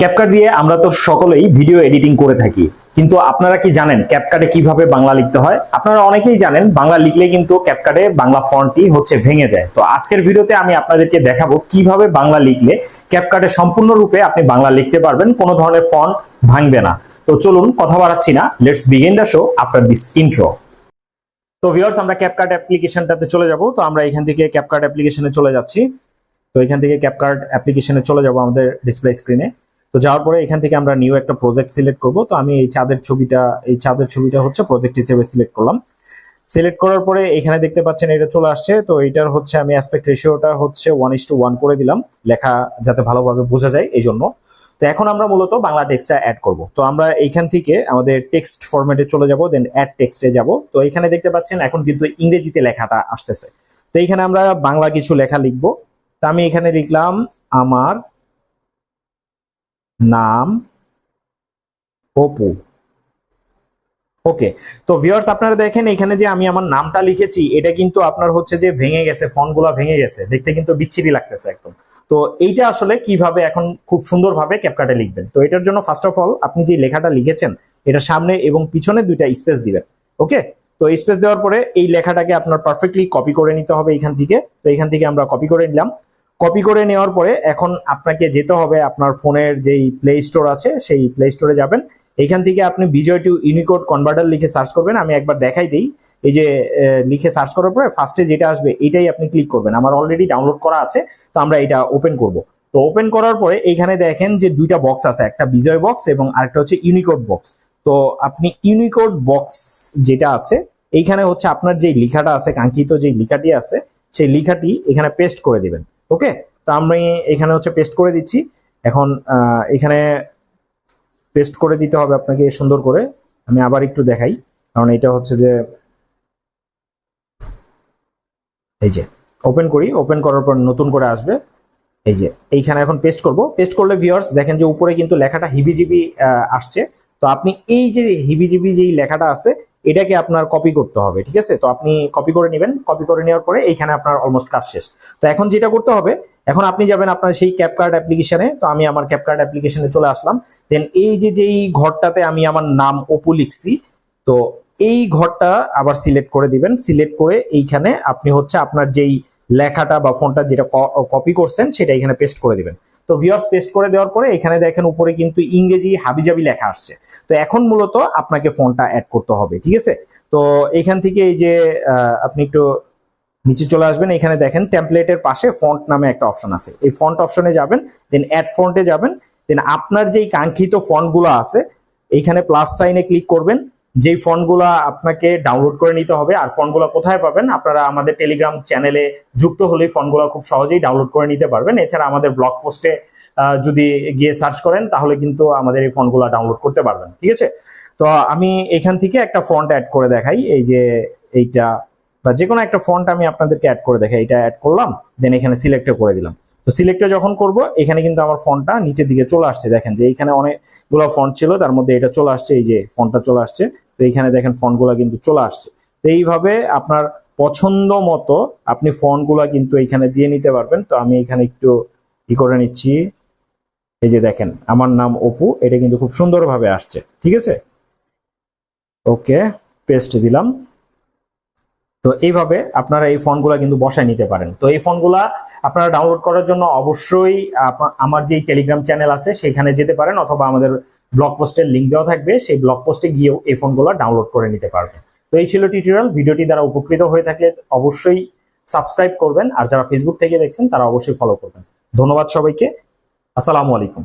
CapCut দিয়ে আমরা তো সকলেই ভিডিও এডিটিং করে থাকি। কিন্তু আপনারা কি জানেন ক্যাপকাটে কীভাবে বাংলা লিখতে হয়? আপনারা অনেকেই জানেন, বাংলা লিখলে কিন্তু ক্যাপকাটে বাংলা ফন্টটি হচ্ছে ভেঙে যায়। তো আজকের ভিডিওতে আমি আপনাদেরকে দেখাবো কীভাবে বাংলা লিখলে ক্যাপকাটে সম্পূর্ণরূপে আপনি বাংলা লিখতে পারবেন, কোনো ধরনের ফন্ট ভাঙবে না। তো চলুন কথা বাড়াচ্ছি না let's begin the show after this intro তো ভিউয়ার্স আমরা ক্যাপকাট অ্যাপ্লিকেশনটাতে চলে যাব। তো আমরা এখান থেকে ক্যাপকাট অ্যাপ্লিকেশনে চলে যাচ্ছি। তো এখান থেকে ক্যাপকাট অ্যাপ্লিকেশনে চলে যাব আমাদের ডিসপ্লে স্ক্রিনে তো যাওয়ার পরে এখান থেকে আমরা নিউ একটা প্রজেক্ট সিলেক্ট করব। তো আমি এই চাঁদের ছবিটা, এই চাঁদের ছবিটা হচ্ছে প্রজেক্ট হিসেবে সিলেক্ট করলাম। সিলেক্ট করার পরে এখানে দেখতে পাচ্ছেন এটা চলে আসছে। তো এটার হচ্ছে আমি অ্যাসপেক্ট রেশিওটা হচ্ছে ওয়ান ইস টু ওয়ান করে দিলাম। লেখা যাতে ভালোভাবে বোঝা যায় এই জন্য তো এখন আমরা মূলত বাংলা টেক্সটটা অ্যাড করব। তো আমরা এইখান থেকে আমাদের টেক্সট ফরম্যাটে চলে যাব দেন অ্যাড টেক্সটে যাব। তো এখানে দেখতে পাচ্ছেন এখন কিন্তু ইংরেজিতে লেখাটা আসতেছে। তো এইখানে আমরা বাংলা কিছু লেখা লিখব। তো আমি এখানে লিখলাম, আমার নাম অপু। ওকে তো ভিউয়ার্স আপনারা দেখেন, এখানে যে আমি আমার নামটা লিখেছি, এটা কিন্তু আপনার হচ্ছে যে ভেঙে গেছে ফন্টগুলো ভেঙে গেছে। দেখতে কিন্তু বিচ্ছিরি লাগতেছে একদম। তো এইটা আসলে কীভাবে এখন খুব সুন্দরভাবে ক্যাপকাটে লিখবেন? তো এটার জন্য ফার্স্ট অফ অল আপনি যে লেখাটা লিখেছেন, এটা সামনে এবং পিছনে দুইটা স্পেস দিবেন। ওকে তো স্পেস দেওয়ার পরে এই লেখাটাকে আপনার পারফেক্টলি কপি করে নিতে হবে এখান থেকে। তো এখান থেকে আমরা কপি করে নিলাম। কপি করে নেওয়ার পরে এখন আপনাকে যেতে হবে আপনার ফোনের যেই প্লে স্টোর আছে, সেই প্লে স্টোরে যাবেন। এখান থেকে আপনি বিজয় টু ইউনিকোড কনভার্টার লিখে সার্চ করবেন। আমি একবার দেখাই দিই। এই যে লিখে সার্চ করার পরে ফার্স্টে যেটা আসবে, এটাই আপনি ক্লিক করবেন। আমার অলরেডি ডাউনলোড করা আছে, তো আমরা এটা ওপেন করব। তো ওপেন করার পরে এইখানে দেখেন যে দুইটা বক্স আছে, একটা বিজয় বক্স এবং আরেকটা হচ্ছে ইউনিকোড বক্স তো আপনি ইউনিকোড বক্স যেটা আছে, এইখানে হচ্ছে আপনার যে লেখাটা আছে, কাঙ্ক্ষিত যে লেখাটি আছে, সেই লেখাটি এখানে পেস্ট করে দিবেন। ওকে তো আমি এখানে হচ্ছে পেস্ট করে দিচ্ছি। এখন এখানে পেস্ট করে দিতে হবে আপনাকে সুন্দর করে। আমি আবার একটু দেখাই। কারণ এটা হচ্ছে যে, এই যে ওপেন করি। ওপেন করার পর নতুন করে আসবে। এই যে, এইখানে এখন পেস্ট করব। পেস্ট করলে ভিউয়ার্স দেখেন যে উপরে কিন্তু লেখাটা হিবিজিবি আসছে। তো আপনি এই যে হিবিজিবি যেই লেখাটা আছে এটাকে আপনার কপি করতে হবে, ঠিক আছে? তো আপনি কপি করে নেবেন। কপি করে নেওয়ার পরে এইখানে আপনার অলমোস্ট কাজ শেষ। তো এখন যেটা করতে হবে, এখন আপনি যাবেন আপনার সেই ক্যাপকার্ড অ্যাপ্লিকেশনে তো আমি আমার ক্যাপকার্ড অ্যাপ্লিকেশনে চলে আসলাম। দেন এই যে যেই ঘরটাতে আমি আমার নাম অপু লিখছি, তো এই ঘরটা আবার সিলেক্ট করে দিবেন। সিলেক্ট করে এইখানে আপনি হচ্ছে আপনার যেই লেখাটা বা ফোনটা যেটা কপি করছেন, সেটা এখানে পেস্ট করে দিবেন। তো ভিউয়ার্স পেস্ট করে দেওয়ার পরে এখানে দেখেন উপরে কিন্তু ইংরেজি হাবিজাবি লেখা আসছে। তো এখন মূলত আপনাকে ফোনটা অ্যাড করতে হবে, ঠিক আছে? তো এখান থেকে এই যে আপনি একটু নিচে চলে আসবেন। এখানে দেখেন টেমপ্লেটের পাশে ফন্ট নামে একটা অপশন আছে। এই ফন্ট অপশনে যাবেন দেন অ্যাড ফন্টে যাবেন দেন আপনার যেই কাঙ্ক্ষিত ফন্টগুলো আছে, এইখানে প্লাস সাইনে ক্লিক করবেন। যেই ফন্টগুলো আপনাকে ডাউনলোড করে নিতে হবে আর ফন্টগুলো কোথায় পাবেন, আপনারা আমাদের টেলিগ্রাম চ্যানেলে যুক্ত হলেই ফন্টগুলো খুব সহজেই ডাউনলোড করে নিতে পারবেন। এছাড়া আমাদের ব্লগ পোস্টে যদি গিয়ে সার্চ করেন, তাহলে কিন্তু আমাদের এই ফন্টগুলো ডাউনলোড করতে পারবেন, ঠিক আছে? তো আমি এখান থেকে একটা ফন্ট অ্যাড করে দেখাই, এই যে এইটা, বা যে কোনো একটা ফন্ট আমি আপনাদেরকে অ্যাড করে দেখাই, এটা অ্যাড করলাম দেন এখানে সিলেক্টে করে দিলাম। তো সিলেক্টে যখন করব, এখানে কিন্তু আমার ফন্টটা নিচের দিকে চলে আসছে। দেখেন যে এখানে অনেকগুলো ফন্ট ছিল, তার মধ্যে এটা চলে আসছে, এই যে ফন্টটা চলে আসছে। তো এইখানে দেখেন ফন্টগুলো কিন্তু চলে আসছে। তো এইভাবে আপনার পছন্দ মতো আপনি ফন্টগুলো কিন্তু এইখানে দিয়ে নিতে পারবেন। তো আমি এখানে একটু ই করে নিচ্ছি। এই যে দেখেন, আমার নাম অপু, এটা কিন্তু খুব সুন্দরভাবে আসছে। ঠিক আছে? ওকে পেস্ট দিলাম। তো এইভাবে আপনারা এই ফোনগুলো কিন্তু বসায় নিতে পারেন। তো এই ফোনগুলা আপনারা ডাউনলোড করার জন্য অবশ্যই আমার যে টেলিগ্রাম চ্যানেল আছে, সেখানে যেতে পারেন অথবা আমাদের ব্লগ পোস্টের লিঙ্ক দেওয়া থাকবে। সেই ব্লগ পোস্টে গিয়েও এই ফোনগুলো ডাউনলোড করে নিতে পারবেন। তো এই ছিল টিউটোরিয়াল ভিডিওটি দ্বারা উপকৃত হয়ে থাকলে অবশ্যই সাবস্ক্রাইব করবেন। আর যারা ফেসবুক থেকে দেখছেন, তারা অবশ্যই ফলো করবেন। ধন্যবাদ সবাইকে। আসসালামু আলাইকুম।